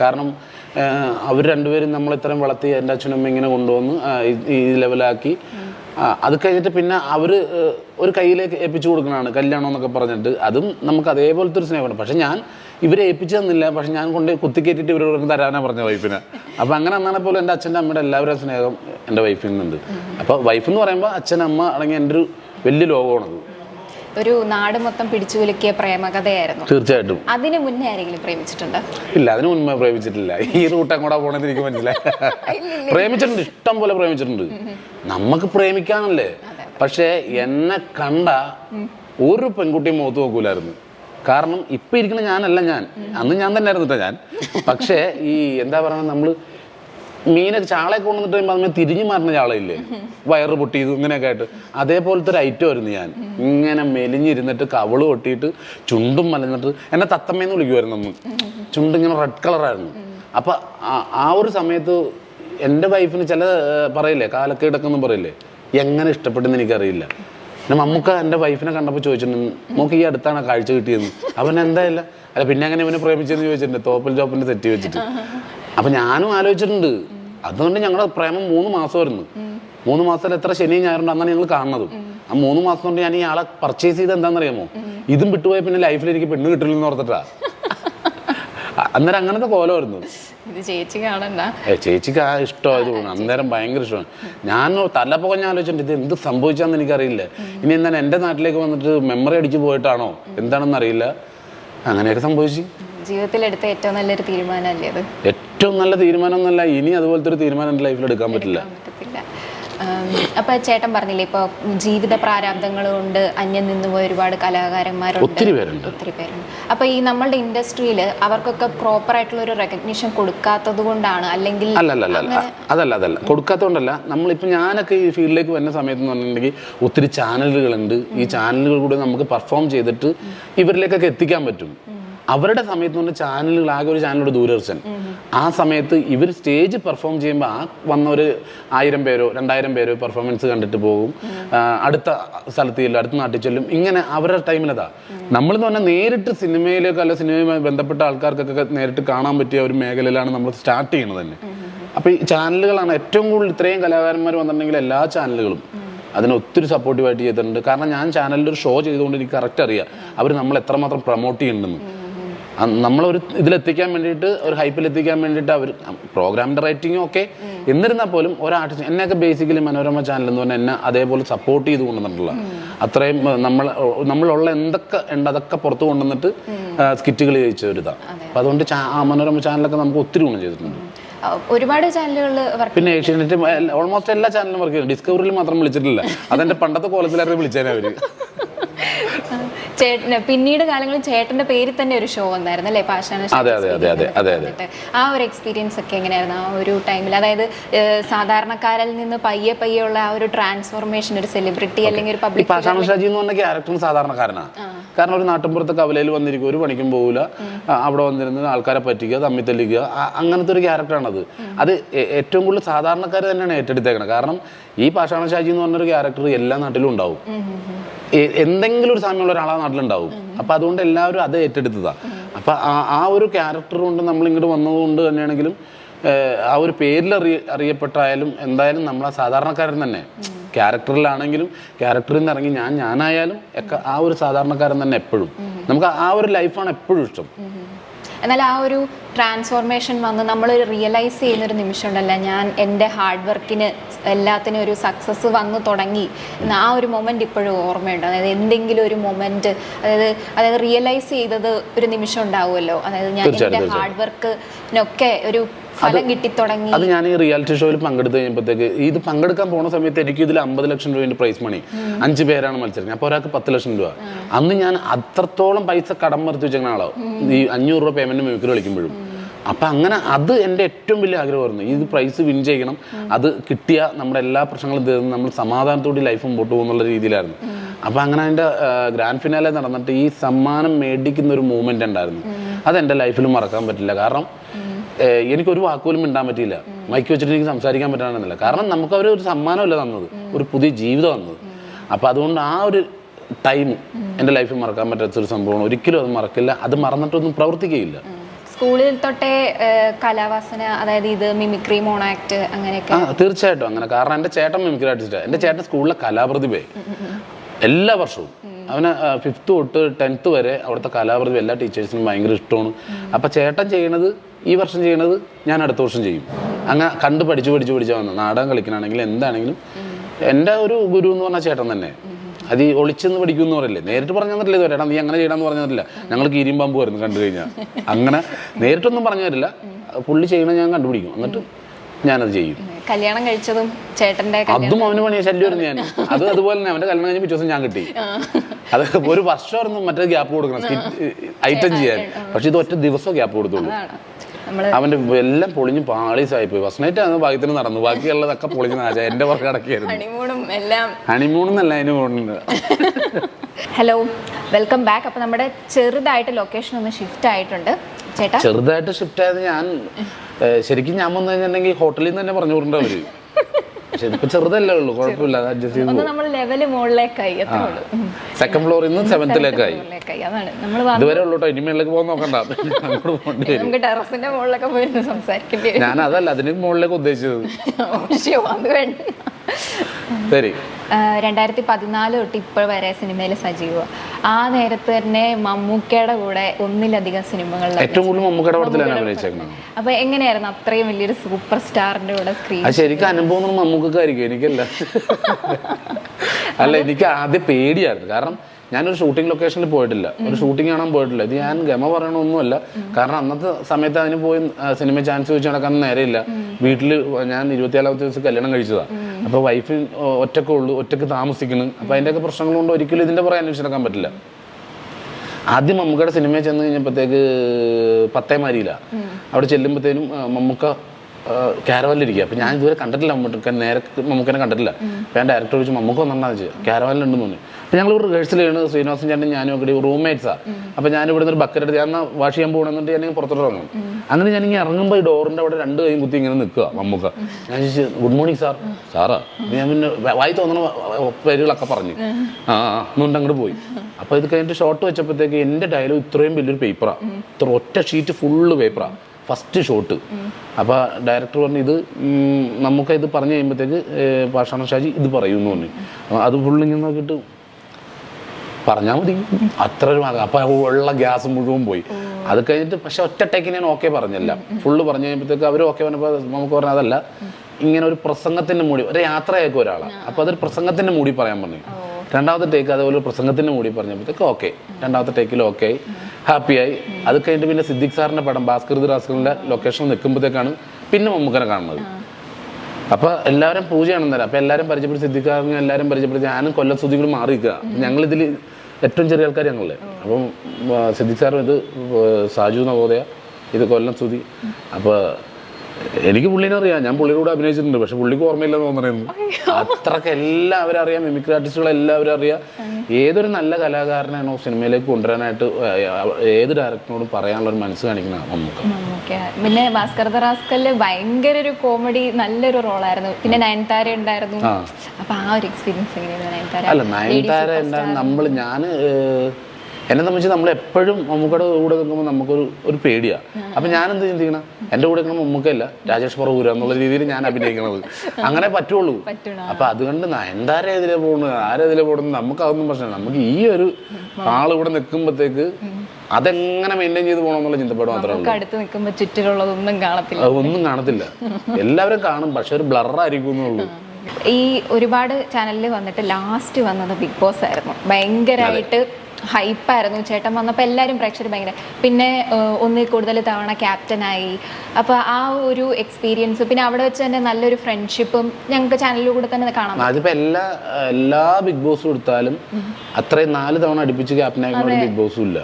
കാരണം അവർ രണ്ടുപേരും നമ്മൾ ഇത്രയും വളർത്തി എന്റെ അച്ഛനും ഇങ്ങനെ കൊണ്ടുവന്ന് ഈ- ലെവലാക്കി. അത് കഴിഞ്ഞിട്ട് പിന്നെ അവർ ഒരു കയ്യിലേക്ക് ഏൽപ്പിച്ചു കൊടുക്കണതാണ് കല്യാണം എന്നൊക്കെ പറഞ്ഞിട്ട്. അതും നമുക്ക് അതേപോലത്തെ ഒരു സ്നേഹമാണ്. പക്ഷെ ഞാൻ ഇവരെ ഏൽപ്പിച്ചു തന്നില്ല. പക്ഷെ ഞാൻ കൊണ്ട് കുത്തിക്കേറ്റിട്ട് ഇവരോട് തരാനാണ് പറഞ്ഞ വൈഫിനെ. അപ്പം അങ്ങനെ അന്നാണെ പോലും എന്റെ അച്ഛന്റെ അമ്മയുടെ എല്ലാവരുടെയും സ്നേഹം എന്റെ വൈഫിൽ നിന്നുണ്ട്. അപ്പോൾ വൈഫ് എന്ന് പറയുമ്പോൾ അച്ഛൻ അമ്മ അല്ലെങ്കിൽ എന്റെ ഒരു വലിയ ലോകമാണത്. ഒരു നാട് മൊത്തം പിടിച്ചു കുലുക്കിയ പ്രേമകഥയായിരുന്നു. തീർച്ചയായിട്ടും. അതിന് മുന്നേ ആരെങ്കിലും പ്രേമിച്ചിട്ടുണ്ട്? ഇല്ല അതിന് മുൻപേ പ്രേമിച്ചിട്ടില്ല. ഈ റൂട്ട് അങ്ങോട്ടാ പോണെന്ന് എനിക്ക് മനസ്സിലായി. പ്രേമിച്ചിട്ടുണ്ട് ഇഷ്ടം പോലെ പ്രേമിച്ചിട്ടുണ്ട്. നമുക്ക് പ്രേമിക്കാനല്ലേ? പക്ഷേ എന്നെ കണ്ട ഒരു പെൺകുട്ടിയും മുഖത്ത് നോക്കൂലായിരുന്നു. കാരണം ഇപ്പൊ ഇരിക്കുന്ന ഞാനല്ല ഞാൻ. അന്ന് ഞാൻ തന്നെ ആയിരുന്നു ഞാൻ. പക്ഷേ ഈ എന്താ പറയുക നമ്മൾ മീനൊക്കെ ചാളെ കൊണ്ടുവന്നിട്ട് കഴിയുമ്പോൾ അതിന് തിരിഞ്ഞു മാറുന്ന ചാളയില്ലേ? വയറ് പൊട്ടിയത് ഇങ്ങനെയൊക്കെ ആയിട്ട്. അതേപോലത്തെ ഒരു ഐറ്റം ആയിരുന്നു ഞാൻ. ഇങ്ങനെ മെലിഞ്ഞിരുന്നിട്ട് കവൾ പൊട്ടിയിട്ട് ചുണ്ടും മലഞ്ഞിട്ട് എന്നെ തത്തമ്മയെന്ന് വിളിക്കുമായിരുന്നു അന്ന് ചുണ്ട് ഇങ്ങനെ റെഡ് കളറായിരുന്നു അപ്പൊ ആ- ഒരു സമയത്ത് എന്റെ വൈഫിന് ചില പറയില്ലേ കാലക്കേടൊക്കെന്നും പറയില്ലേ? എങ്ങനെ ഇഷ്ടപ്പെട്ടെന്ന് എനിക്കറിയില്ല. പിന്നെ മമ്മൂക്ക എന്റെ വൈഫിനെ കണ്ടപ്പോൾ ചോദിച്ചിട്ടുണ്ട് നമുക്ക് ഈ അടുത്താണ് കാഴ്ച കിട്ടിയെന്ന്? അവൻ എന്തായില്ല. അല്ല പിന്നെ അങ്ങനെ ഇവനെ പ്രേമിച്ചെന്ന് ചോദിച്ചിട്ടുണ്ട് തോപ്പൽ ചോപ്പലിന്റെ തെറ്റി വെച്ചിട്ട്. അപ്പൊ ഞാനും ആലോചിച്ചിട്ടുണ്ട് അതുകൊണ്ട് ഞങ്ങളുടെ പ്രേമം മൂന്ന് മാസമായിരുന്നു മൂന്ന് മാസത്തിൽ എത്ര ശനി ഞായറുണ്ട് അന്നാണ് ഞങ്ങൾ കാണുന്നത്. ആ മൂന്ന് മാസം കൊണ്ട് ഞാൻ ഈ ആളെ പർച്ചേസ് ചെയ്ത് എന്താണെന്നറിയാമോ? ഇതും വിട്ടുപോയ പിന്നെ ലൈഫിൽ എനിക്ക് പെണ്ണ് കിട്ടില്ലെന്ന് ഓർത്തിട്ടാ. അന്നേരം അങ്ങനത്തെ കോലമായിരുന്നു. ഇത് ചേച്ചി കാണണ്ട. ചേച്ചിക്ക് ആ ഇഷ്ടമായത് തോന്നുന്നു അന്നേരം ഭയങ്കര ഇഷ്ടമാണ്. ഞാൻ തലപ്പൊക്കെ ഞാൻ ആലോചിച്ചിട്ടുണ്ട് ഇത് എന്ത് സംഭവിച്ചാന്ന് എനിക്കറിയില്ല. ഇനി എന്താണ് എന്റെ നാട്ടിലേക്ക് വന്നിട്ട് മെമ്മറി അടിച്ചു പോയിട്ടാണോ? എന്താണെന്ന് അറിയില്ല. അങ്ങനെയൊക്കെ സംഭവിച്ചു. ജീവിതത്തിൽ എടുത്ത ഏറ്റവും നല്ലൊരു തീരുമാനമല്ലേ അത്? ഏറ്റവും നല്ല തീരുമാനം എന്നല്ല ഇനി അതുപോലത്തെ ഒരു തീരുമാനം എന്റെ ലൈഫിൽ എടുക്കാൻ പറ്റില്ല. പറ്റത്തില്ല. അപ്പൊ ചേട്ടൻ പറഞ്ഞില്ലേ ഇപ്പൊ ജീവിത പ്രാരാബ്ദങ്ങൾ കൊണ്ട് അന്യം നിന്നുപോയ ഒരുപാട് കലാകാരന്മാരുണ്ട്. ഒത്തിരി പേരുണ്ട്. ഒത്തിരി പേരുണ്ട്. അപ്പൊ ഈ നമ്മളുടെ ഇൻഡസ്ട്രിയിൽ അവർക്കൊക്കെ പ്രോപ്പർ ആയിട്ടുള്ള ഒരു റെക്കഗ്നിഷൻ കൊടുക്കാത്തത് കൊണ്ടാണ് അല്ലെങ്കിൽ അല്ല അല്ല അല്ല അല്ല. അതല്ല അതല്ല. കൊടുക്കാത്തതുകൊണ്ടല്ല. നമ്മളിപ്പോൾ ഞാനൊക്കെ ഈ ഫീൽഡിലേക്ക് വരുന്ന സമയത്ത് എന്ന് പറഞ്ഞിട്ടുണ്ടെങ്കിൽ ഒത്തിരി ചാനലുകളുണ്ട് ഈ ചാനലുകൾ കൂടെ നമുക്ക് പെർഫോം ചെയ്തിട്ട് ഇവരിലേക്കൊക്കെ എത്തിക്കാൻ പറ്റും. അവരുടെ സമയത്ത് പറഞ്ഞ ചാനലുകൾ ആകെ ഒരു ചാനലോട് ദൂരദർശൻ. ആ സമയത്ത് ഇവർ സ്റ്റേജ് പെർഫോം ചെയ്യുമ്പോൾ ആ വന്ന ഒരു ആയിരം പേരോ രണ്ടായിരം പേരോ പെർഫോമൻസ് കണ്ടിട്ട് പോകും. അടുത്ത സ്ഥലത്ത് ചെല്ലും അടുത്ത നാട്ടിൽ ചെല്ലും. ഇങ്ങനെ അവരുടെ ടൈമിലതാ നമ്മളെന്ന് പറഞ്ഞാൽ നേരിട്ട് സിനിമയിലേക്ക് അല്ല സിനിമയുമായി ബന്ധപ്പെട്ട ആൾക്കാർക്കൊക്കെ നേരിട്ട് കാണാൻ പറ്റിയ ഒരു മേഖലയിലാണ് നമ്മൾ സ്റ്റാർട്ട് ചെയ്യുന്നത് തന്നെ. അപ്പോൾ ഈ ചാനലുകളാണ് ഏറ്റവും കൂടുതൽ ഇത്രയും കലാകാരന്മാർ വന്നിട്ടുണ്ടെങ്കിൽ എല്ലാ ചാനലുകളും അതിന് ഒത്തിരി സപ്പോർട്ടീവായിട്ട് ചെയ്തിട്ടുണ്ട്. കാരണം ഞാൻ ചാനലിൽ ഒരു ഷോ ചെയ്തുകൊണ്ട് എനിക്ക് കറക്റ്റ് അറിയാം. അവർ നമ്മൾ എത്രമാത്രം പ്രൊമോട്ട് ചെയ്യുന്നുണ്ടെന്ന്. നമ്മളൊരു ഇതിലെത്തിക്കാൻ വേണ്ടിയിട്ട് ഒരു ഹൈപ്പിൽ എത്തിക്കാൻ വേണ്ടിയിട്ട് അവർ പ്രോഗ്രാമിന്റെ റൈറ്റിങ്ങും ഒക്കെ എന്നിരുന്നാൽ പോലും ഒരാർട്ടിസ്റ്റ് എന്നെയൊക്കെ ബേസിക്കലി മനോരമ ചാനൽ എന്ന് പറഞ്ഞാൽ എന്നെ അതേപോലെ സപ്പോർട്ട് ചെയ്ത് കൊണ്ടുവന്നിട്ടുള്ള അത്രയും നമ്മൾ നമ്മളുള്ള എന്തൊക്കെ ഉണ്ട് അതൊക്കെ പുറത്ത് കൊണ്ടുവന്നിട്ട് സ്കിറ്റുകൾ ചോദിച്ച ഒരിതാണ് അപ്പം അതുകൊണ്ട് ആ മനോരമ ചാനലൊക്കെ നമുക്ക് ഒത്തിരി ഗുണം ചെയ്തിട്ടുണ്ട്. ഒരുപാട് ചാനലുകൾ പിന്നെ ഏഷ്യാനെറ്റ് ഓൾമോസ്റ്റ് എല്ലാ ചാനലും വർക്ക് ചെയ്യുന്നു ഡിസ്കവറിയിൽ മാത്രം വിളിച്ചിട്ടില്ല. അതെന്റെ പണ്ടത്തെ കോളേജിലായിരുന്നു വിളിച്ചേനെ അവർ. ചേട്ടന് പിന്നീട് കാലങ്ങളിൽ ചേട്ടന്റെ പേരിൽ തന്നെ ഒരു ഷോ വന്നായിരുന്നു അല്ലേ? പാഷാണ അതെ, അതെ, അതെ, അതെ, അതെ, അതെ. ആ ഒരു എക്സ്പീരിയൻസ് ഒക്കെ എങ്ങനെയായിരുന്നു? ആ ഒരു ടൈമിൽ അതായത് സാധാരണക്കാരിൽ നിന്ന് പയ്യെ പയ്യെ ഉള്ള ആ ഒരു ട്രാൻസ്ഫോർമേഷൻ ഒരു സെലിബ്രിറ്റി അല്ലെങ്കിൽ ഒരു പബ്ലിക് പാഷാണ ഷാജി എന്ന് പറഞ്ഞ ക്യാരക്ടറും സാധാരണക്കാരനാണ് കാരണം ഒരു നാട്ടിൻപുറത്ത് കവലയിൽ വന്നിരിക്കും ഒരു പണിക്കും പോകില്ല അവിടെ വന്നിരുന്ന് ആൾക്കാരെ പറ്റിക്കുക തമ്മി തെല്ലിക്കുക അങ്ങനത്തെ ഒരു ക്യാരക്ടറാണത് അത് ഏറ്റവും കൂടുതൽ സാധാരണക്കാർ തന്നെയാണ് ഏറ്റെടുത്തേക്കണത്. കാരണം ഈ പാഷാണ ഷാജി എന്ന് പറഞ്ഞൊരു ക്യാരക്ടർ എല്ലാ നാട്ടിലും ഉണ്ടാവും. എന്തെങ്കിലും ഒരു സാമ്യമുള്ള ഒരാളാ നാട്ടിലുണ്ടാവും. അപ്പൊ അതുകൊണ്ട് എല്ലാവരും അത് ഏറ്റെടുത്തതാ. അപ്പൊ ആ- ഒരു ക്യാരക്ടർ കൊണ്ട് നമ്മൾ ഇങ്ങോട്ട് വന്നതുകൊണ്ട് തന്നെയാണെങ്കിലും ആ ഒരു പേരിൽ അറിയ അറിയപ്പെട്ടായാലും എന്തായാലും നമ്മൾ ആ സാധാരണക്കാരൻ തന്നെ. ക്യാരക്ടറിലാണെങ്കിലും ക്യാരക്ടറിൽ നിന്ന് ഇറങ്ങി ഞാൻ ഞാനായാലും ഒക്കെ ആ ഒരു സാധാരണക്കാരൻ തന്നെ എപ്പോഴും. നമുക്ക് ആ ഒരു ലൈഫാണ് എപ്പോഴും ഇഷ്ടം. എന്നാൽ ആ ഒരു ട്രാൻസ്ഫോർമേഷൻ വന്ന് നമ്മൾ റിയലൈസ് ചെയ്യുന്ന ഒരു നിമിഷം ഉണ്ടല്ല ഞാൻ എന്റെ ഹാർഡ് വർക്കിന് എല്ലാത്തിനും ഒരു സക്സസ് വന്നു തുടങ്ങി എന്ന ആ ഒരു മൊമെന്റ് ഇപ്പോഴും ഓർമ്മയുണ്ട്. അതായത് എന്തെങ്കിലും ഒരു മൊമെന്റ് അതായത് അതായത് റിയലൈസ് ചെയ്തത് ഒരു നിമിഷം ഉണ്ടാവുമല്ലോ. അതായത് ഞാൻ എന്റെ ഹാർഡ് വർക്കിനൊക്കെ ഒരു അത് ഞാൻ ഈ റിയാലിറ്റി ഷോയിൽ പങ്കെടുത്ത് കഴിയുമ്പോഴത്തേക്ക് ഇത് പങ്കെടുക്കാൻ പോണ സമയത്ത് എനിക്ക് ഇതിൽ അമ്പത് ലക്ഷം രൂപയുടെ പ്രൈസ് മണി അഞ്ച് പേരാണ് മത്സരം അപ്പോൾ ഒരാൾക്ക് പത്ത് ലക്ഷം രൂപ. അന്ന് ഞാൻ അത്രത്തോളം പൈസ കടം മറുത്ത് വെച്ചിരിക്കുന്ന ആളാവും ഈ അഞ്ഞൂറ് രൂപ പേയ്മെന്റ് മിമിക്രി കളിക്കുമ്പോഴും അപ്പൊ അങ്ങനെ അത് എന്റെ ഏറ്റവും വലിയ ആഗ്രഹമായിരുന്നു ഈ പ്രൈസ് വിൻ ചെയ്യണം. അത് കിട്ടിയ നമ്മുടെ എല്ലാ പ്രശ്നങ്ങളും തീർന്ന് നമ്മൾ സമാധാനത്തോടെ ലൈഫ് മുമ്പോട്ട് പോകുന്നുള്ള രീതിയിലായിരുന്നു. അപ്പൊ അങ്ങനെ അതിന്റെ ഗ്രാൻഡ് ഫിനാലെ നടന്നിട്ട് ഈ സമ്മാനം മേടിക്കുന്ന ഒരു മൂവ്മെന്റ് ഉണ്ടായിരുന്നു. അത് എന്റെ ലൈഫിൽ മറക്കാൻ പറ്റില്ല. കാരണം എനിക്കൊരു വാക്കുപോലും മിണ്ടാൻ പറ്റിയില്ല. മൈക്ക് വെച്ചിട്ട് എനിക്ക് സംസാരിക്കാൻ പറ്റാണെന്നില്ല കാരണം നമുക്ക് അവർ ഒരു സമ്മാനമല്ല തന്നത്. ഒരു പുതിയ ജീവിതം തന്നത്. അപ്പോൾ അതുകൊണ്ട് ആ ഒരു ടൈം എന്റെ ലൈഫിൽ മറക്കാൻ പറ്റാത്ത ഒരു സംഭവമാണ്. ഒരിക്കലും അത് മറക്കില്ല. അത് മറന്നിട്ടൊന്നും പ്രവർത്തിക്കുകയില്ല. സ്കൂളിൽ തൊട്ടേ കലാവാസന അതായത് ഇത് മിമിക്രി മോണാക്ട് അങ്ങനെയൊക്കെ? ആ തീർച്ചയായിട്ടും അങ്ങനെ. കാരണം എന്റെ ചേട്ടൻ മിമിക്രി ആർട്ടിസ്റ്റാണ് എന്റെ ചേട്ടൻ സ്കൂളിലെ കലാപ്രതിഭയെ എല്ലാ വർഷവും. അവന് ഫിഫ്ത്ത് തൊട്ട് ടെൻത്ത് വരെ അവിടുത്തെ കലാപ്രതിഭ എല്ലാ ടീച്ചേഴ്സിനും ഭയങ്കര ഇഷ്ടമാണ്. അപ്പം ചേട്ടൻ ചെയ്യണത് ഈ വർഷം ചെയ്യണത് ഞാൻ അടുത്ത വർഷം ചെയ്യും. അങ്ങനെ കണ്ട് പഠിച്ചു പഠിച്ചു പഠിച്ചാൽ വന്നു. നാടകം കളിക്കണാണെങ്കിലും എന്താണെങ്കിലും എന്റെ ഒരു ഗുരു എന്ന് പറഞ്ഞാൽ ചേട്ടൻ തന്നെ. അത് ഈ ഒളിച്ചെന്ന് പഠിക്കുമെന്ന് പറയില്ലേ? നേരിട്ട് പറഞ്ഞു തന്നിട്ടില്ല ഇതുവരെ. നീ അങ്ങനെ ചെയ്യണമെന്ന് പറഞ്ഞു തന്നില്ല ഞങ്ങൾ കീരിമ്പാമ്പ് പാമ്പ് വരുന്നു കണ്ടു കഴിഞ്ഞാൽ അങ്ങനെ നേരിട്ടൊന്നും പറഞ്ഞു തരില്ല പുള്ളി ചെയ്യണത് ഞാൻ കണ്ടുപിടിക്കും. എന്നിട്ട് ഞാനത് ചെയ്യും. കല്യാണം കഴിച്ചതും ചേട്ടന്റെ അതും അവന് പണിയ ശല്യമായിരുന്നു ഞാൻ അത് അതുപോലെ തന്നെ അവന്റെ കല്യാണം കഴിഞ്ഞ പിറ്റേ ദിവസം ഞാൻ കിട്ടി. അത് ഒരു വർഷമായിരുന്നു മറ്റേ ഗ്യാപ്പ് കൊടുക്കണം. ഐറ്റം ചെയ്യാൻ. പക്ഷെ ഇത് ഒറ്റ ദിവസം ഗ്യാപ്പ് കൊടുത്തുള്ളൂ. അവന്റെ എല്ലാം പൊളിഞ്ഞ് പാളീസായി പോയി ഫസ്റ്റ് നൈറ്റ് ആണ് ഭാഗ്യത്തിന് നടന്നു ബാക്കിയുള്ളതൊക്കെ പൊളിഞ്ഞു നാശ എന്റെ പുറകെ അടക്കിയായിരുന്നു ഹണിമൂണും ഹണിമൂണെന്നല്ല അതിന് പോകുന്നുണ്ട് ഹലോ വെൽക്കം ബാക്ക് അപ്പൊ നമ്മുടെ ചെറുതായിട്ട് ലൊക്കേഷൻ ഒന്ന് ഷിഫ്റ്റ് ആയിട്ടുണ്ട്. ചേട്ടാ? ചെറുതായിട്ട് ഷിഫ്റ്റ് ആയത് ഞാൻ ശരിക്കും ഞാൻ വന്നു കഴിഞ്ഞിട്ടുണ്ടെങ്കിൽ ഹോട്ടലിൽ നിന്ന് തന്നെ പറഞ്ഞു കൊടുക്കേണ്ട അവർ. പക്ഷെ ഇതിപ്പോ ചെറുതല്ലേ ഉള്ളൂ കുഴപ്പമില്ല അത് അഡ്ജസ്റ്റ് ചെയ്ത് നമ്മൾ ലെവൽ മുകളിലേക്കായി അത്രേ ഉള്ളൂ. സെക്കൻഡ് ഫ്ലോറിൽ നിന്ന് സെവൻത്തിലേക്കായി മുകളിലേക്കായി അതാണ്. നമ്മൾ ഇതുവരെ ഉള്ളൂ കേട്ടോ ഇനി മേളിലേക്ക് പോകാൻ നോക്കണ്ട. അങ്ങോട്ട് പോകേണ്ടി വരും. നമുക്ക് ടെറസിന്റെ മുകളിലൊക്കെ പോയിരുന്നു സംസാരിക്കേണ്ടി വരും. ഞാൻ അതല്ല അതിന് മുകളിലേക്ക് ഉദ്ദേശിച്ചത്. ശ്ശോ, അത് വേണ്ട. ശരി. രണ്ടായിരത്തി പതിനാല് തൊട്ട് ഇപ്പോൾ വരെ സിനിമയിൽ സജീവ. ആ നേരത്ത് തന്നെ മമ്മൂക്കയുടെ കൂടെ ഒന്നിലധികം സിനിമകളിൽ ഏറ്റവും കൂടുതൽ മമ്മൂക്കയുടെ പടത്തിലാണ് അഭിനയിച്ചേക്കുന്നത്. അപ്പൊ എങ്ങനെയായിരുന്നു? അത്രയും വലിയൊരു സൂപ്പർ സ്റ്റാറിന്റെ കൂടെ സ്ക്രീൻ ശരിക്കും അനുഭവം മമ്മൂക്കായിരിക്കും എനിക്കല്ല. അല്ല എനിക്ക് ആദ്യം പേടിയായിരുന്നു. കാരണം ഞാനൊരു ഷൂട്ടിംഗ് ലൊക്കേഷനിൽ പോയിട്ടില്ല. ഒരു ഷൂട്ടിംഗ് കാണാൻ പോയിട്ടില്ല. ഇത് ഞാൻ ഗമ പറയണമൊന്നുമല്ല കാരണം അന്നത്തെ സമയത്ത് അതിന് പോയി സിനിമ ചാൻസ് വെച്ച് നടക്കാൻ നേരെയില്ല. വീട്ടിൽ ഞാൻ ഇരുപത്തിയാലാമത്തെ ദിവസം കല്യാണം കഴിച്ചതാണ് അപ്പോൾ വൈഫ് ഒറ്റക്കെ ഉള്ളൂ ഒറ്റയ്ക്ക് താമസിക്കുന്നു. അപ്പോൾ അതിന്റെയൊക്കെ പ്രശ്നങ്ങൾ കൊണ്ട് ഒരിക്കലും ഇതിന്റെ പുറകെ അന്വേഷിച്ച് നടക്കാൻ പറ്റില്ല. ആദ്യം മമ്മൂക്കയുടെ സിനിമയിൽ ചെന്ന് കഴിഞ്ഞപ്പോഴത്തേക്ക് പത്തേ മാരിയില്ല അവിടെ ചെല്ലുമ്പോഴത്തേനും മമ്മൂക്ക ക്യാരവാനിലിരിക്കുക അപ്പം ഞാൻ ഇതുവരെ കണ്ടിട്ടില്ല മമ്മൂക്ക നേരെ മമ്മൂക്കനെ കണ്ടിട്ടില്ല. അപ്പം ഞാൻ ഡയറക്ടർ ചോദിച്ചു മമ്മൂക്ക വന്നിട്ടുണ്ടെന്ന് വെച്ചാൽ ക്യാരവാനിലുണ്ടെന്ന് തോന്നി. അപ്പം ഞങ്ങൾ റിഹേഴ്സൽ ചെയ്യണത് ശ്രീനിവാസൻ ചേട്ടൻ ഞാനും ഒക്കെ റൂംമേറ്റ്സാണ് അപ്പം ഞാൻ ഇവിടെ ഒരു ബക്കറ്റ് എടുത്ത് ഞാൻ വാഷ് ചെയ്യാൻ പോകണമെന്നിട്ട് ഞാൻ പുറത്തോട്ട് ഇറങ്ങും. അങ്ങനെ ഞാൻ ഇങ്ങനെ ഇറങ്ങുമ്പോൾ ഈ ഡോറിന്റെ അവിടെ രണ്ട് കൈയും കുത്തി ഇങ്ങനെ നിൽക്കുക മമ്മൂക്ക. ഞാൻ ചോദിച്ചു ഗുഡ് മോർണിംഗ് സാർ സാറാ? ഞാൻ പിന്നെ വായി തോന്നണ പേരുകളൊക്കെ പറഞ്ഞു. ആ എന്നുകൊണ്ട് അങ്ങോട്ട് പോയി. അപ്പോൾ ഇത് കഴിഞ്ഞിട്ട് ഷോട്ട് വെച്ചപ്പോഴത്തേക്ക് എന്റെ ഡയലോഗ് ഇത്രയും വലിയൊരു പേപ്പറാണ് ഇത്ര ഒറ്റ ഷീറ്റ് ഫുള്ള് പേപ്പറാണ് ഫസ്റ്റ് ഷോട്ട് അപ്പോൾ ഡയറക്ടർ പറഞ്ഞു ഇത് നമുക്ക് ഇത് പറഞ്ഞു കഴിയുമ്പോഴത്തേക്ക് പാഷാണ ഷാജി ഇത് പറയുന്നു പറഞ്ഞു. അത് ഫുള്ളിങ്ങനെ നോക്കിയിട്ട് പറഞ്ഞാൽ മതി. അത്ര ഒരു മാർഗം. അപ്പോൾ ഉള്ള ഗ്യാസ് മുഴുവൻ പോയി. അത് കഴിഞ്ഞിട്ട് പക്ഷെ ഒറ്റ ടേക്കിന് ഞാൻ ഓക്കെ പറഞ്ഞില്ല. ഫുള്ള് പറഞ്ഞു കഴിയുമ്പോഴത്തേക്ക് അവർ ഓക്കെ പറഞ്ഞപ്പോൾ നമുക്ക് പറഞ്ഞ അതല്ല. ഇങ്ങനെ ഒരു പ്രസംഗത്തിന്റെ മൂടി ഒരു യാത്രയൊക്കെ ഒരാളാണ് അപ്പോൾ അതൊരു പ്രസംഗത്തിന്റെ മൂടി പറയാൻ പറഞ്ഞു. രണ്ടാമത്തെ ടേക്ക് അതുപോലെ പ്രസംഗത്തിന്റെ പ്രസംഗത്തിന്റെ മൂടി പറഞ്ഞപ്പോഴത്തേക്ക് ഓക്കെ രണ്ടാമത്തെ ടേക്കിൽ ഓക്കെ ആയി. ഹാപ്പിയായി അത് കഴിഞ്ഞിട്ട് പിന്നെ സിദ്ദിഖ് സാറിന്റെ പടം ഭാസ്കർ റാസ്കറിന്റെ ലൊക്കേഷൻ നിൽക്കുമ്പോഴത്തേക്കാണ് പിന്നെ മമ്മൂക്കനെ കാണുന്നത്. അപ്പൊ എല്ലാവരും പൂജയാണ് തരാം അപ്പൊ എല്ലാവരും പരിചയപ്പെട്ട് സിദ്ധിക്കാരനും എല്ലാവരും പരിചയപ്പെടുത്തി. ഞാനും കൊല്ലം സ്തുതികൾ മാറി ഞങ്ങൾ ഇതിൽ ഏറ്റവും ചെറിയ ആൾക്കാർ ഞങ്ങളെ. അപ്പം സിദ്ദിഖ് ഇത് സാജു നവോദയ ഇത് കൊല്ലം സ്തുതി അപ്പൊ എനിക്ക് പുള്ളിനെ അറിയാം. ഞാൻ പുള്ളിയുടെ കൂടെ അഭിനയിച്ചിട്ടുണ്ട്. പക്ഷെ പുള്ളിക്ക് ഓർമ്മയില്ലെന്ന് തോന്നുന്നു അത്രയ്ക്ക് എല്ലാവരും അറിയാം. മിമിക്രി ആർട്ടിസ്റ്റുകൾ എല്ലാവരും അറിയാം. ഏതൊരു നല്ല കലാകാരനാണോ സിനിമയിലേക്ക് കൊണ്ടുവരാനായിട്ട് ഏത് ഡയറക്ടറിനോടും പറയാനുള്ള ഒരു മനസ്സ് കാണിക്കുന്ന നമുക്ക് പിന്നെ ഭാസ്കർ ദറാസ്കൽ ഭയങ്കര ഒരു കോമഡി നല്ലൊരു റോളായിരുന്നു. പിന്നെ നയൻതാര ഉണ്ടായിരുന്നു. അപ്പൊ ആ ഒരു എക്സ്പീരിയൻസ് എങ്ങനെയായിരുന്നു നയൻതാര? അല്ല നയൻതാര നമ്മൾ ഞാൻ എന്നെ സംബന്ധിച്ച് നമ്മൾ എപ്പോഴും മമ്മൂക്കയുടെ കൂടെ നിൽക്കുമ്പോൾ നമുക്കൊരു ഒരു പേടിയാണ് അപ്പം ഞാൻ എന്ത് ചിന്തിക്കണം? എന്റെ കൂടെ നിൽക്കണം മമ്മൂക്കയല്ല രാജേഷ് പറവൂര എന്നുള്ള രീതിയിൽ ഞാൻ അഭിനയിക്കണത് അങ്ങനെ പറ്റുള്ളൂ. അപ്പം അതുകൊണ്ട് എന്താരെ എതിരെ പോകുന്നത്? ആരെതിരെ പോകുന്നത്? നമുക്ക് അതൊന്നും പ്രശ്നമില്ല. നമുക്ക് ഈ ഒരു ആൾ ഇവിടെ നിൽക്കുമ്പോഴത്തേക്ക് അതെങ്ങനെ മെയിന്റെയിൻ ചെയ്ത് പോകണമെന്നുള്ള ചിന്തപ്പാട് മാത്രമേ ഉള്ളൂ. അടുത്ത് നിൽക്കുമ്പോൾ ചുറ്റിലുള്ളതൊന്നും കാണത്തില്ല. ഒന്നും കാണത്തില്ല. എല്ലാവരും കാണും പക്ഷെ ഒരു ബ്ലറായിരിക്കും എന്നുള്ളൂ ഈ ഒരുപാട് ചാനലിൽ വന്നിട്ട് ലാസ്റ്റ് വന്നത് ബിഗ് ബോസ് ആയിരുന്നു. ഭയങ്കരമായിട്ട് ഹൈപ്പായിരുന്നു. ചേട്ടൻ വന്നപ്പോൾ എല്ലാവരും പ്രേക്ഷകർ ഭയങ്കര പിന്നെ ഒന്നിൽ കൂടുതൽ തവണ ക്യാപ്റ്റനായി. അപ്പോൾ ആ ഒരു എക്സ്പീരിയൻസ് പിന്നെ അവിടെ വെച്ച് തന്നെ നല്ലൊരു ഫ്രണ്ട്ഷിപ്പും ഞങ്ങൾക്ക് ചാനലിലൂടെ തന്നെ കാണാം അതിപ്പോൾ എല്ലാ എല്ലാ ബിഗ് ബോസും എടുത്താലും അത്രയും നാല് തവണ അടുപ്പിച്ച് ക്യാപ്റ്റനായി ബിഗ് ബോസും ഇല്ല.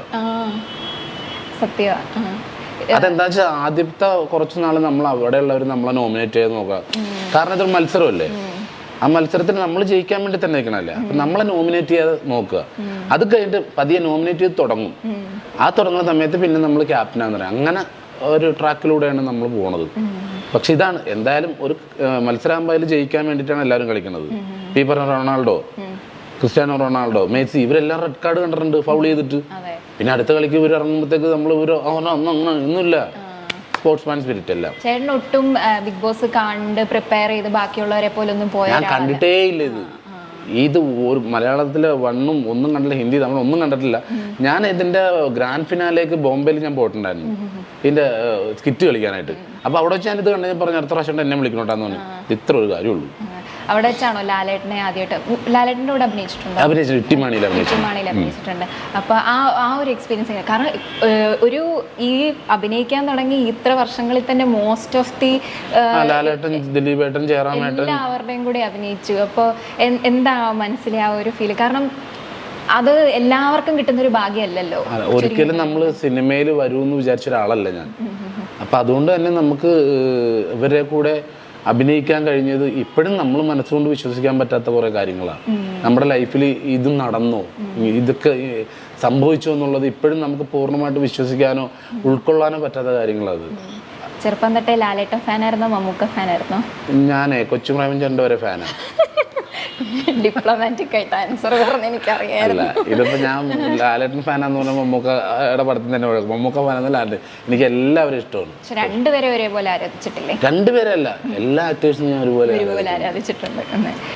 സത്യമാണ് സത്യ അതെന്താ വെച്ചാൽ ആദ്യത്തെ കുറച്ച് നാൾ നമ്മൾ അവിടെയുള്ളവർ നമ്മളെ നോമിനേറ്റ് ചെയ്ത് നോക്കാം. കാരണം ഇതൊരു മത്സരമല്ലേ? ആ മത്സരത്തിന് നമ്മൾ ജയിക്കാൻ വേണ്ടി തന്നെ നിൽക്കണല്ലേ അപ്പൊ നമ്മളെ നോമിനേറ്റ് ചെയ്ത് നോക്കുക. അത് കഴിഞ്ഞിട്ട് പതിയെ നോമിനേറ്റ് ചെയ്ത് തുടങ്ങും. ആ തുടങ്ങുന്ന സമയത്ത് പിന്നെ നമ്മൾ ക്യാപ്റ്റനാന്ന് പറയാം. അങ്ങനെ ഒരു ട്രാക്കിലൂടെയാണ് നമ്മൾ പോണത്. പക്ഷെ ഇതാണ് എന്തായാലും ഒരു മത്സരാകുമ്പോൾ അതിൽ ജയിക്കാൻ വേണ്ടിയിട്ടാണ് എല്ലാവരും കളിക്കുന്നത്. ഈ പറഞ്ഞ റൊണാൾഡോ ക്രിസ്ത്യാനോ റൊണാൾഡോ മെസ്സി ഇവരെല്ലാം റെഡ് കാർഡ് കണ്ടിട്ടുണ്ട് ഫൗൾ ചെയ്തിട്ട്. പിന്നെ അടുത്ത കളിക്ക് ഇവർ ഇറങ്ങുമ്പോഴത്തേക്ക് നമ്മൾ ഇവർ അങ്ങനെ അങ്ങനെ ഒന്നുമില്ല. സ്പോർട്സ്മാൻ സ്പിരിറ്റ് അല്ല. ചേട്ടൻ ഒട്ടും ബിഗ് ബോസ് കണ്ട് പ്രിപ്പയർ ചെയ്ത് ബാക്കിയുള്ളവരെ പോലെ ഒന്നും പോയാൽ ഞാൻ കണ്ടിട്ടേ ഇല്ല ഇത്. ഇത് ഒരു മലയാളത്തിലെ വണ്ണും ഒന്നും കണ്ടില്ല ഹിന്ദി തമിഴ് ഒന്നും കണ്ടിട്ടില്ല. ഞാൻ ഇതിന്റെ ഗ്രാൻഡ് ഫിനാലേക്ക് ബോംബെയിൽ ഞാൻ പോയിട്ടുണ്ടായിരുന്നു. ഇതിന്റെ സ്കിറ്റ് കളിക്കാനായിട്ട്. അപ്പൊ അവിടെ വെച്ച് ഞാൻ ഇത് കണ്ടു ഞാൻ പറഞ്ഞു അടുത്ത പ്രാവശ്യം എന്നെ വിളിക്കണോട്ടാന്ന് പറഞ്ഞു. ഇത്ര ഒരു കാര്യമുള്ളൂ. അവിടെ വെച്ചാണോ ലാലേട്ടനെ ആദ്യമായിട്ട്? ലാലേട്ടന്റെ കൂടെ അഭിനയിച്ചിട്ടുണ്ട്? അഭിനയിച്ചു ഇട്ടിമാണിയിൽ ഇട്ടിമാണിയിൽ അഭിനയിച്ചിട്ടുണ്ട്. അപ്പോൾ ആ ആ ഒരു എക്സ്പീരിയൻസ് എങ്ങനെ കാരണം ഒരു ഈ അഭിനയിക്കാൻ തുടങ്ങി ഇത്ര വർഷങ്ങളിൽ തന്നെ മോസ്റ്റ് ഓഫ് ദി ലാലേട്ടൻ ദിലീപേട്ടൻ ജയറാമേട്ടൻ എല്ലാവരുടെയും കൂടെ അഭിനയിച്ചു. അപ്പോൾ എന്താ മനസ്സിലെ ആ ഒരു ഫീൽ കാരണം അത് എല്ലാവർക്കും കിട്ടുന്ന ഒരു ഭാഗ്യമല്ലല്ലോ ഒരിക്കലും നമ്മൾ സിനിമയിൽ വരുമെന്ന് വിചാരിച്ച ഒരാളല്ല ഞാൻ അപ്പം അതുകൊണ്ട് തന്നെ നമുക്ക് ഇവരെ കൂടെ അഭിനയിക്കാൻ കഴിഞ്ഞത് ഇപ്പോഴും നമ്മൾ മനസ്സുകൊണ്ട് വിശ്വസിക്കാൻ പറ്റാത്ത കുറേ കാര്യങ്ങളാണ്. നമ്മുടെ ലൈഫിൽ ഇത് നടന്നോ? ഇതൊക്കെ സംഭവിച്ചു എന്നുള്ളത് ഇപ്പോഴും നമുക്ക് പൂർണമായിട്ട് വിശ്വസിക്കാനോ ഉൾക്കൊള്ളാനോ പറ്റാത്ത കാര്യങ്ങളത്. ചെറുപ്പം തൊട്ടേ ലാലേട്ടൻ ഫാനായിരുന്നോ മമ്മൂക്ക ഫാനായിരുന്നോ. ഞാനേ കൊച്ചുപ്രാമൻ വരെ ഫാനാണ് ഡിപ്ലോമാറ്റിക് ആയിട്ട് ആൻസർ പറഞ്ഞ് എനിക്കറിയായിരുന്നു. ഇതിപ്പോ ഞാൻ ലാലേട്ടൻ ഫാനാന്ന് പറഞ്ഞാൽ മമ്മൂക്കയുടെ പടത്തിൽ തന്നെ. മമ്മൂക്ക ഫാനാന്ന് ലാലേട്ടൻ. എനിക്ക് എല്ലാവരും ഇഷ്ടമാണ്. പക്ഷെ രണ്ടുപേരെ ഒരേപോലെ ആരാധിച്ചിട്ടില്ലേ? രണ്ടുപേരല്ല എല്ലാ ആക്ടേഴ്സും ഞാൻ ഒരുപോലെ ഒരുപോലെ ആരാധിച്ചിട്ടുണ്ട്.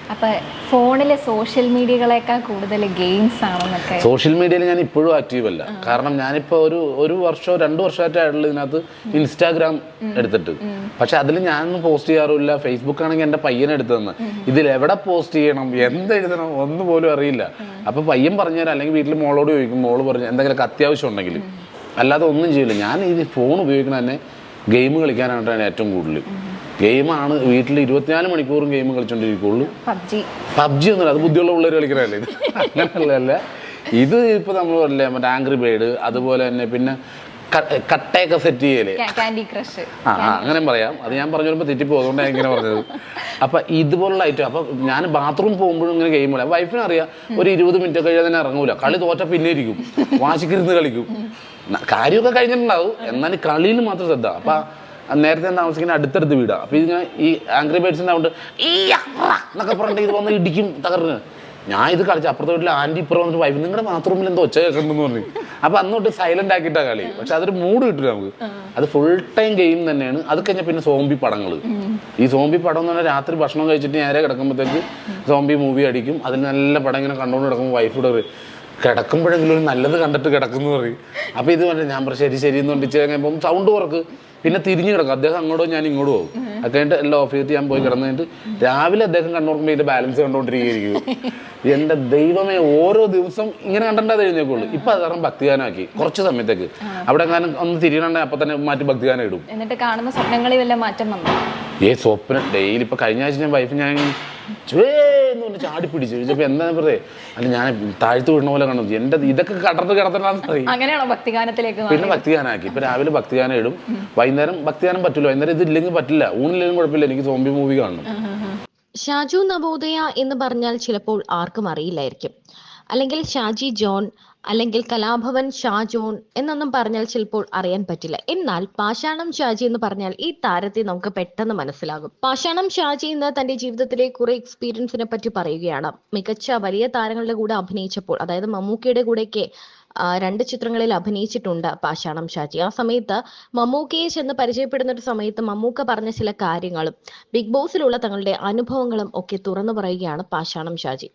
എന്ന് അപ്പൊ ഫോണിലെ സോഷ്യൽ മീഡിയകളെക്കാൾ കൂടുതൽ ഗെയിംസ് ആണെന്നൊക്കെ. സോഷ്യൽ മീഡിയയിൽ ഞാൻ ഇപ്പോഴും ആക്റ്റീവ് അല്ല. കാരണം ഞാനിപ്പോൾ ഒരു ഒരു വർഷമോ രണ്ട് വർഷമായിട്ടായിട്ടുള്ള ഇതിനകത്ത് ഇൻസ്റ്റാഗ്രാം എടുത്തിട്ട്. പക്ഷെ അതിൽ ഞാനൊന്നും പോസ്റ്റ് ചെയ്യാറില്ല ഫേസ്ബുക്ക് ആണെങ്കിൽ എന്റെ പയ്യൻ എടുത്തതെന്ന്. ഇതിൽ എവിടെ പോസ്റ്റ് ചെയ്യണം? എന്തെഴുതണം ഒന്നും പോലും അറിയില്ല. അപ്പൊ പയ്യൻ പറഞ്ഞുതരാം. അല്ലെങ്കിൽ വീട്ടിൽ മോളോട് ചോദിക്കും. മോൾ പറഞ്ഞു എന്തെങ്കിലും അത്യാവശ്യം ഉണ്ടെങ്കിൽ. അല്ലാതെ ഒന്നും ചെയ്യില്ല. ഞാൻ ഈ ഫോൺ ഉപയോഗിക്കണ തന്നെ ഗെയിം കളിക്കാനായിട്ടാണ് ഏറ്റവും കൂടുതൽ. ഗെയിമാണ് വീട്ടിൽ ഇരുപത്തിനാല് മണിക്കൂറും ഗെയിം കളിച്ചോണ്ടിരിക്കുള്ളൂ. പബ്ജി. പബ്ജി ഒന്നുമില്ല അത് ബുദ്ധിയുള്ള പിള്ളേർ കളിക്കണല്ലേ ഇത്? അങ്ങനെയുള്ളതല്ല ഇത് ഇപ്പൊ നമ്മൾ പറയില്ലേ മറ്റേ ആംഗ്രി ബേഡ് അതുപോലെ തന്നെ പിന്നെ കട്ടയൊക്കെ സെറ്റ് ചെയ്യൽ. ആ അങ്ങനെ പറയാം. അത് ഞാൻ പറഞ്ഞു വരുമ്പോൾ തെറ്റിപ്പോ അതുകൊണ്ടാണ് ഇങ്ങനെ പറഞ്ഞത്. അപ്പൊ ഇതുപോലുള്ള ഐറ്റം അപ്പൊ ഞാൻ ബാത്റൂം പോകുമ്പോഴും ഇങ്ങനെ ഗെയിം പോലെ വൈഫിന് അറിയാം ഒരു ഇരുപത് മിനിറ്റ് കഴിയാതെ തന്നെ ഇറങ്ങൂല. കളി തോറ്റ പിന്നെ ഇരിക്കും. വാശിക്കിരുന്ന് കളിക്കും. കാര്യമൊക്കെ കഴിഞ്ഞിട്ടുണ്ടാവും. എന്നാലും കളിയിൽ മാത്രം ശ്രദ്ധ. അപ്പൊ നേരത്തെ താമസിക്കുന്ന അടുത്തടുത്ത് വീടാണ് അപ്പോൾ ഇത് ഞാൻ ഈ ആംഗ്രി ബേഡ്സിന്റെ അതുകൊണ്ട് ഈ എന്നൊക്കെ പറഞ്ഞിട്ട് ഇത് വന്ന് ഇടിക്കും തകർന്ന്. ഞാൻ ഇത് കളിച്ച അപ്പുറത്തെ വീട്ടിൽ ആന്റി ഇപ്പുറം വന്നിട്ട് വൈഫ് നിങ്ങളുടെ ബാത്റൂമിൽ എന്തോ ഒച്ച കേൾക്കണ്ടെന്ന് പറഞ്ഞു. അപ്പോൾ അന്നോട്ട് സൈലന്റ് ആക്കിയിട്ടാണ് കളി. പക്ഷെ അതൊരു മൂഡ് കിട്ടില്ല നമുക്ക്. അത് ഫുൾ ടൈം ഗെയിം തന്നെയാണ്. അത് കഴിഞ്ഞാൽ പിന്നെ സോംബി പടങ്ങൾ ഈ സോംബി പടം എന്ന് പറഞ്ഞാൽ രാത്രി ഭക്ഷണം കഴിച്ചിട്ട് നേരെ കിടക്കുമ്പോഴത്തേക്ക് സോംബി മൂവി അടിക്കും. അതിൽ നല്ല പടം ഇങ്ങനെ കണ്ടുകൊണ്ട് കിടക്കുമ്പോൾ വൈഫോട് പറയും കിടക്കുമ്പോഴെങ്കിലും ഒരു നല്ലത് കണ്ടിട്ട് കിടക്കുന്നു പറയും. അപ്പോൾ ഇത് പറഞ്ഞാൽ ഞാൻ പറഞ്ഞു ശരി ശരി എന്ന് പറഞ്ഞിട്ട് കഴിഞ്ഞപ്പം സൗണ്ട് കുറക്ക്. പിന്നെ തിരിഞ്ഞു കിടക്കും. അദ്ദേഹം അങ്ങോട്ടോ ഞാൻ ഇങ്ങോട്ട് പോകും. അത് കഴിഞ്ഞിട്ട് എല്ലാം ഓഫ് ചെയ്തിട്ട് ഞാൻ പോയി കിടന്നിട്ട് രാവിലെ അദ്ദേഹം കണ്ണുറക്കുമ്പോൾ ഇതിന്റെ ബാലൻസ് കണ്ടുകൊണ്ടിരിക്കുകയായിരിക്കും എന്റെ ദൈവമേ ഓരോ ദിവസം ഇങ്ങനെ കണ്ടാ എഴുന്നേക്കുള്ളൂ. ഇപ്പൊ അത് കാരണം ഭക്തിഗാനമാക്കി. കുറച്ച് സമയത്തേക്ക്. അവിടെ ഞാൻ ഒന്ന് തിരിയണേ അപ്പൊ തന്നെ മാറ്റി ഭക്തിഗാനം ഇടും. എന്നിട്ട് കാണുന്ന സ്വപ്നങ്ങളിൽ വല്ല മാറ്റം വന്നു? ഏ സ്വപ്നം. ഡെയിലി ഇപ്പൊ കഴിഞ്ഞ ആഴ്ച ഞാൻ വൈഫ് ഞാൻ എന്ന് പറഞ്ഞ് ചാടി പിടിച്ചു. ചോദിച്ചപ്പോ എന്താ പറയേ അല്ല ഞാൻ താഴ്ത്തു വിടുന്ന പോലെ കാണുന്നു എന്റെ ഇതൊക്കെ കടർന്ന് കിടത്തണ്ടെന്ന് പറയും അങ്ങനെയാണോ ഭക്തിഗാനത്തിലേക്ക് പിന്നെ ഭക്തിഗാനാക്കി ഇപ്പൊ രാവിലെ ഭക്തിഗാനം ഇടും. വൈകുന്നേരം ഭക്തിഗാനം പറ്റില്ല വൈകുന്നേരം ഇത് ഇല്ലെങ്കിൽ പറ്റില്ല. ഊണില്ലെങ്കിലും കുഴപ്പമില്ല. എനിക്ക് സോംബി മൂവി കാണണം. ഷാജു നവോദയ എന്ന് പറഞ്ഞാൽ ചിലപ്പോൾ ആർക്കും അറിയില്ലായിരിക്കും. അല്ലെങ്കിൽ ഷാജി ജോൺ അല്ലെങ്കിൽ കലാഭവൻ ഷാജോൺ എന്നൊന്നും പറഞ്ഞാൽ ചിലപ്പോൾ അറിയാൻ പറ്റില്ല. എന്നാൽ പാഷാണം ഷാജി എന്ന് പറഞ്ഞാൽ ഈ താരത്തെ നമുക്ക് പെട്ടെന്ന് മനസ്സിലാകും. പാഷാണം ഷാജി ഇന്ന് തന്റെ ജീവിതത്തിലെ കുറെ എക്സ്പീരിയൻസിനെ പറ്റി പറയുകയാണ്. മികച്ച വലിയ താരങ്ങളുടെ കൂടെ അഭിനയിച്ചപ്പോൾ അതായത് മമ്മൂക്കയുടെ കൂടെയൊക്കെ രണ്ട് ചിത്രങ്ങളിൽ അഭിനയിച്ചിട്ടുണ്ട് പാഷാണം ഷാജി. ആ സമയത്ത് മമ്മൂക്കയെ ചെന്ന് പരിചയപ്പെടുന്ന ഒരു സമയത്ത് മമ്മൂക്ക പറഞ്ഞ ചില കാര്യങ്ങളും ബിഗ് ബോസിലുള്ള തങ്ങളുടെ അനുഭവങ്ങളും ഒക്കെ തുറന്നു പറയുകയാണ് പാഷാണം ഷാജി.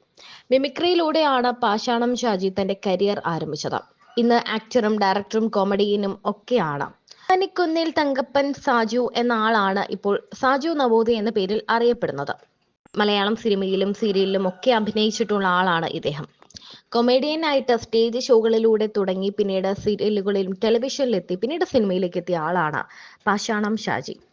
മിമിക്രിയിലൂടെയാണ് പാഷാണം ഷാജി തന്റെ കരിയർ ആരംഭിച്ചത്. ഇന്ന് ആക്ടറും ഡയറക്ടറും കോമഡിയനും ഒക്കെയാണ്. തനിക്കുന്നിൽ തങ്കപ്പൻ സാജു എന്ന ആളാണ് ഇപ്പോൾ സാജു നവോദയ എന്ന പേരിൽ അറിയപ്പെടുന്നത്. മലയാളം സിനിമയിലും സീരിയലിലും ഒക്കെ അഭിനയിച്ചിട്ടുള്ള ആളാണ് ഇദ്ദേഹം. കൊമേഡിയൻ ആയിട്ട് സ്റ്റേജ് ഷോകളിലൂടെ തുടങ്ങി പിന്നീട് സീരിയലുകളിലും ടെലിവിഷനിലെത്തി പിന്നീട് സിനിമയിലേക്ക് എത്തിയ ആളാണ്. പാഷാണം ഷാജി.